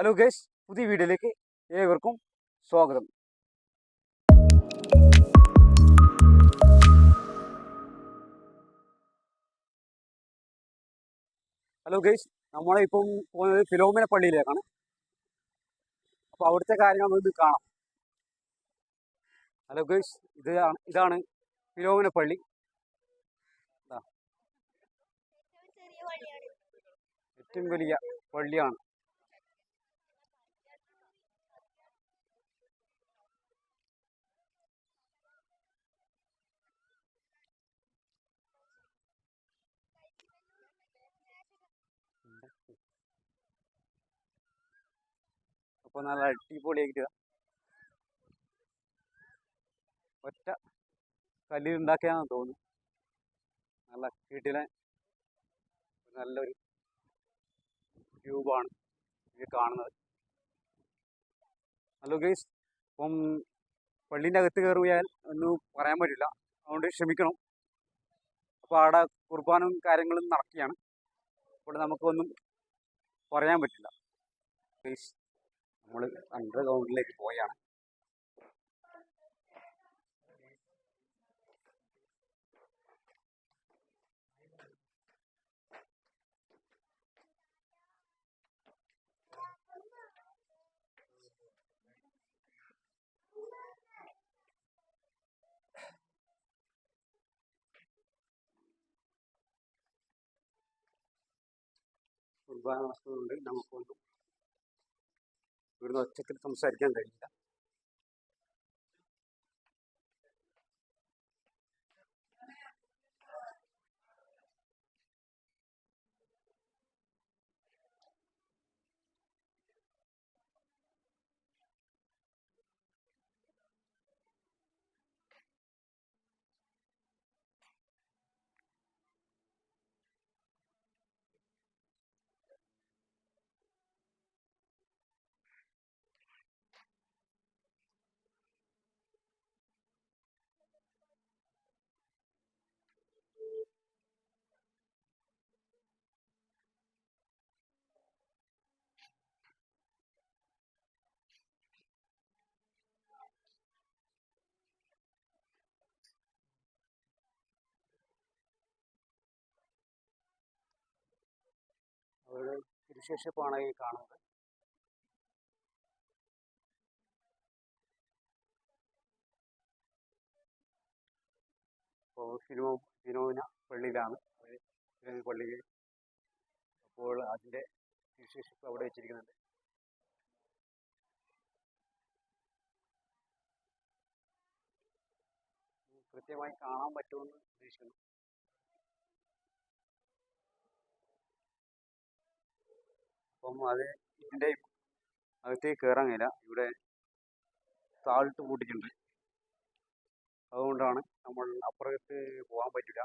Hello guys പുതിയ വീഡിയോയിലേക്ക് ഏവർക്കും സ്വാഗതം. ഹലോ ഗേസ് നമ്മളിപ്പം പോകുന്നത് ഫിലോമിന പള്ളിയിലേക്കാണ്. അപ്പോൾ അവിടുത്തെ കാര്യങ്ങൾ നമുക്ക് കാണാം. ഹലോ ഗേസ് ഇതാണ് ഇതാണ് ഫിലോമിന പള്ളി. ഇതാ. ഏറ്റവും വലിയ പള്ളിയാണ്. അപ്പോൾ നല്ല അടിപൊളിയായിട്ട് ഒറ്റ കല്ലിൽ ഉണ്ടാക്കിയാണെന്ന് തോന്നുന്നു. നല്ല വീട്ടിലെ നല്ലൊരു ട്യൂബാണ് ഇത് കാണുന്നത്. ഹലോ ഗൈസ് ഇപ്പം പള്ളീന്റെ അകത്ത് കയറിയാൽ ഒന്നും പറയാൻ പറ്റില്ല. അതുകൊണ്ട് ക്ഷമിക്കണം. അപ്പോൾ അവിടെ കുർബാനും കാര്യങ്ങളും നടക്കുകയാണ്. അപ്പോൾ നമുക്കൊന്നും പറയാൻ പറ്റില്ല. ഗൈസ് നമ്മൾ അണ്ടർഗ്രൗണ്ടിലേക്ക് പോയാണ്. കുർബാന നടത്തുന്നുണ്ട് നമുക്കൊന്നും ഇവിടുന്ന് ഒച്ചത്തിൽ സംസാരിക്കാൻ കഴിയില്ല. അവരുടെ ഈ കാണുന്നത്. അപ്പോൾ ഫിനോ ഫിനോവിന പള്ളിയിലാണ്. അവർ ഫിനോമിന പള്ളിയിൽ അപ്പോൾ അതിന്റെ സുവിശേഷിപ്പ് അവിടെ വെച്ചിരിക്കുന്നുണ്ട്. കൃത്യമായി കാണാൻ പറ്റുമെന്ന് പ്രതീക്ഷിക്കുന്നു. അപ്പം അത് ഇതിന്റെ അകത്തേക്ക് കയറാൻ ഇവിടെ താഴ്ത്ത് പൂട്ടിയിട്ടുണ്ട്. അതുകൊണ്ടാണ് നമ്മൾ അപ്പുറത്ത് പോകാൻ പറ്റില്ല.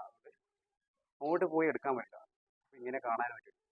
അങ്ങോട്ട് പോയി എടുക്കാൻ പറ്റില്ല. ഇങ്ങനെ കാണാൻ പറ്റും